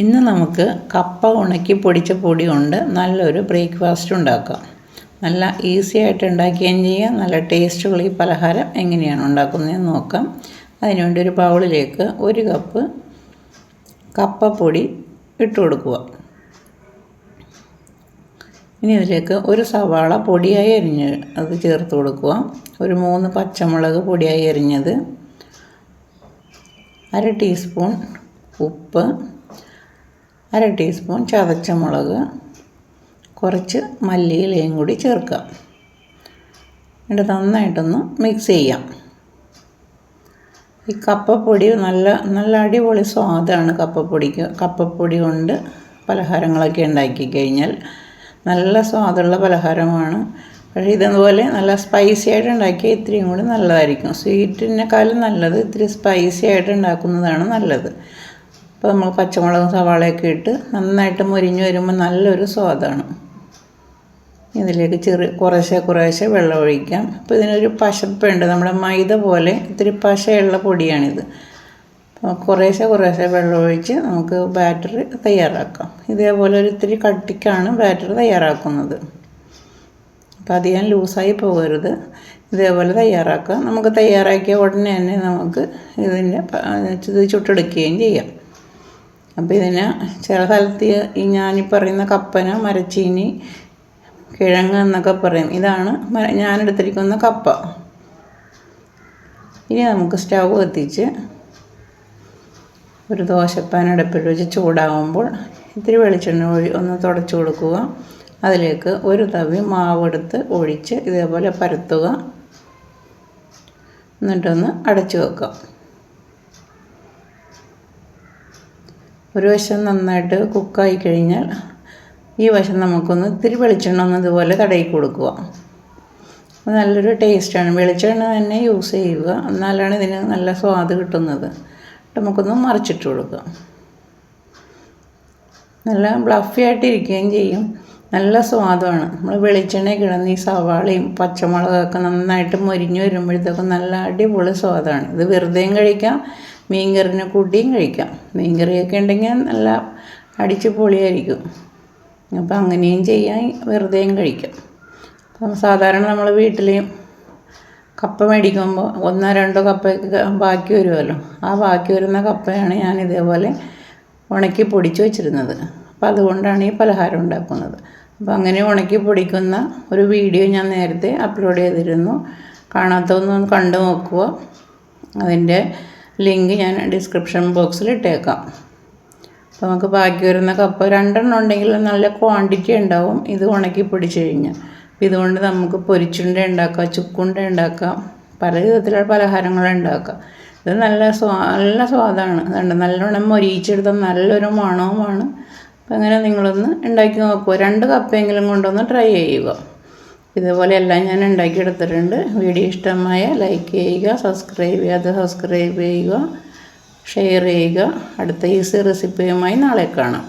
ഇന്ന് നമുക്ക് കപ്പ ഉണക്കി പൊടിച്ച പൊടി കൊണ്ട് നല്ലൊരു ബ്രേക്ക്ഫാസ്റ്റ് ഉണ്ടാക്കാം. നല്ല ഈസി ആയിട്ട് ഉണ്ടാക്കുകയും ചെയ്യാം. നല്ല ടേസ്റ്റുള്ള ഈ പലഹാരം എങ്ങനെയാണ് ഉണ്ടാക്കുന്നതെന്ന് നോക്കാം. അതിനുവേണ്ടി ഒരു ബൗളിലേക്ക് ഒരു കപ്പ് കപ്പപ്പൊടി ഇട്ട് കൊടുക്കുക. ഇനി ഇതിലേക്ക് ഒരു സവാള പൊടിയായി അരിഞ്ഞ് അത് ചേർത്ത് കൊടുക്കുക. ഒരു മൂന്ന് പച്ചമുളക് പൊടിയായി അരിഞ്ഞത്. അര ടീസ്പൂൺ ഉപ്പ്. അര ടീസ്പൂൺ ചതച്ച മുളക് കുറച്ച് മല്ലിയിലയും കൂടി ചേർക്കുക. എന്നിട്ട് നന്നായിട്ടൊന്ന് മിക്സ് ചെയ്യാം. ഈ കപ്പപ്പൊടി നല്ല നല്ല അടിപൊളി സ്വാദാണ് കപ്പപ്പൊടിക്ക്. കപ്പപ്പൊടി കൊണ്ട് പലഹാരങ്ങളൊക്കെ ഉണ്ടാക്കി കഴിഞ്ഞാൽ നല്ല സ്വാദുള്ള പലഹാരമാണ്. പക്ഷേ ഇതുപോലെ നല്ല സ്പൈസി ആയിട്ട് ഉണ്ടാക്കിയാൽ ഇത്രയും കൂടി നല്ലതായിരിക്കും. സ്വീറ്റിനേക്കാളും നല്ലത് ഇത്തിരി സ്പൈസി ആയിട്ട് ഉണ്ടാക്കുന്നതാണ് നല്ലത്. അപ്പോൾ നമ്മൾ പച്ചമുളകും സവാളയൊക്കെ ഇട്ട് നന്നായിട്ട് മുരിഞ്ഞ് വരുമ്പോൾ നല്ലൊരു സ്വാദാണ്. ഇതിലേക്ക് ചെറിയ കുറേശ്ശെ കുറേശ്ശെ വെള്ളം ഒഴിക്കാം. അപ്പോൾ ഇതിനൊരു പശപ്പുണ്ട്. നമ്മുടെ മൈദ പോലെ ഇത്തിരി പശയുള്ള പൊടിയാണിത്. കുറേശ്ശെ കുറേശ്ശെ വെള്ളം ഒഴിച്ച് നമുക്ക് ബാറ്ററി തയ്യാറാക്കാം. ഇതേപോലെ ഒരു ഇത്തിരി കട്ടിക്കാണ് ബാറ്ററി തയ്യാറാക്കുന്നത്. അപ്പോൾ അധികം ലൂസായി പോകരുത്. ഇതേപോലെ തയ്യാറാക്കാം. നമുക്ക് തയ്യാറാക്കിയ ഉടനെ തന്നെ നമുക്ക് ഇതിന്റെ ഇത് ചുട്ടെടുക്കുകയും ചെയ്യാം. അപ്പോൾ ഇതിന് ചില സ്ഥലത്ത് ഈ ഞാനീ പറയുന്ന കപ്പന മരച്ചീനി കിഴങ്ങ് എന്നൊക്കെ പറയും. ഇതാണ് ഞാനെടുത്തിരിക്കുന്ന കപ്പ. ഇനി നമുക്ക് സ്റ്റൗ കത്തിച്ച് ഒരു ദോശപ്പാൻ അടുപ്പിൽ വെച്ച് ചൂടാകുമ്പോൾ ഇത്തിരി വെളിച്ചെണ്ണ ഒഴി ഒന്ന് തുടച്ചു കൊടുക്കുക. അതിലേക്ക് ഒരു തവി മാവ് എടുത്ത് ഒഴിച്ച് ഇതേപോലെ പരത്തുക. എന്നിട്ടൊന്ന് അടച്ചു വെക്കാം ഒരു വശം നന്നായിട്ട് കുക്കായി കഴിഞ്ഞാൽ ഈ വശം നമുക്കൊന്ന് ഇത്തിരി വെളിച്ചെണ്ണ ഒന്ന് ഇതുപോലെ തടയി കൊടുക്കുക. നല്ലൊരു ടേസ്റ്റാണ് വെളിച്ചെണ്ണ തന്നെ യൂസ് ചെയ്യുക. എന്നാലാണ് ഇതിന് നല്ല സ്വാദ് കിട്ടുന്നത്. നമുക്കൊന്ന് മറിച്ചിട്ട് കൊടുക്കുക. നല്ല ബ്ലഫി ആയിട്ടിരിക്കുകയും ചെയ്യും. നല്ല സ്വാദമാണ് നമ്മൾ വെളിച്ചെണ്ണ കിടന്ന് ഈ സവാളയും പച്ചമുളകൊക്കെ നന്നായിട്ട് മൊരിഞ്ഞ് വരുമ്പോഴത്തേക്കും നല്ല അടിപൊളി സ്വാദമാണ് ഇത് വെറുതെയും കഴിക്കാം മീൻകറിനെ കൂട്ടിയും കഴിക്കാം. മീൻകറിയൊക്കെ ഉണ്ടെങ്കിൽ നല്ല അടിച്ച് പൊളിയായിരിക്കും. അപ്പോൾ അങ്ങനെയും ചെയ്യാം വെറുതെയും കഴിക്കാം. അപ്പം സാധാരണ നമ്മൾ വീട്ടിൽ കപ്പ മേടിക്കുമ്പോൾ ഒന്നോ രണ്ടോ കപ്പയൊക്കെ ബാക്കി വരുമല്ലോ ആ ബാക്കി വരുന്ന കപ്പയാണ് ഞാൻ ഇതേപോലെ ഉണക്കി പൊടിച്ച് വെച്ചിരുന്നത്. അപ്പോൾ അതുകൊണ്ടാണ് ഈ പലഹാരം ഉണ്ടാക്കുന്നത്. അപ്പോൾ അങ്ങനെ ഉണക്കി പൊടിക്കുന്ന ഒരു വീഡിയോ ഞാൻ നേരത്തെ അപ്ലോഡ് ചെയ്തിരുന്നു. കാണാത്തതൊന്നും കണ്ടു നോക്കുക. അതിന്റെ ലിങ്ക് ഞാൻ ഡിസ്ക്രിപ്ഷൻ ബോക്സിൽ ഇട്ടേക്കാം. അപ്പോൾ നമുക്ക് ബാക്കി വരുന്ന കപ്പ് രണ്ടെണ്ണം ഉണ്ടെങ്കിൽ നല്ല ക്വാണ്ടിറ്റി ഉണ്ടാവും. ഇത് ഉണക്കി പൊടിച്ച് കഴിഞ്ഞാൽ അപ്പോൾ ഇതുകൊണ്ട് നമുക്ക് പൊരിച്ചുണ്ട ഉണ്ടാക്കാം ചുക്കുണ്ട ഉണ്ടാക്കാം പല വിധത്തിലുള്ള പലഹാരങ്ങൾ ഉണ്ടാക്കാം. ഇത് നല്ല സ്വാ നല്ല സ്വാദാണ്. അതുകൊണ്ട് നല്ലോണം മൊരിയിച്ചെടുത്ത നല്ലൊരു മണവുമാണ് അപ്പം അങ്ങനെ നിങ്ങളൊന്ന് ഉണ്ടാക്കി നോക്കുക രണ്ട് കപ്പയെങ്കിലും കൊണ്ടൊന്ന് ട്രൈ ചെയ്യുക ഇതുപോലെ എല്ലാം ഞാൻ ഉണ്ടാക്കിയെടുത്തിട്ടുണ്ട് വീഡിയോ ഇഷ്ടമായ ലൈക്ക് ചെയ്യുക സബ്സ്ക്രൈബ് ചെയ്യാതെ സബ്സ്ക്രൈബ് ചെയ്യുക ഷെയർ ചെയ്യുക. അടുത്ത ഈസി റെസിപ്പിയുമായി നാളെ കാണാം.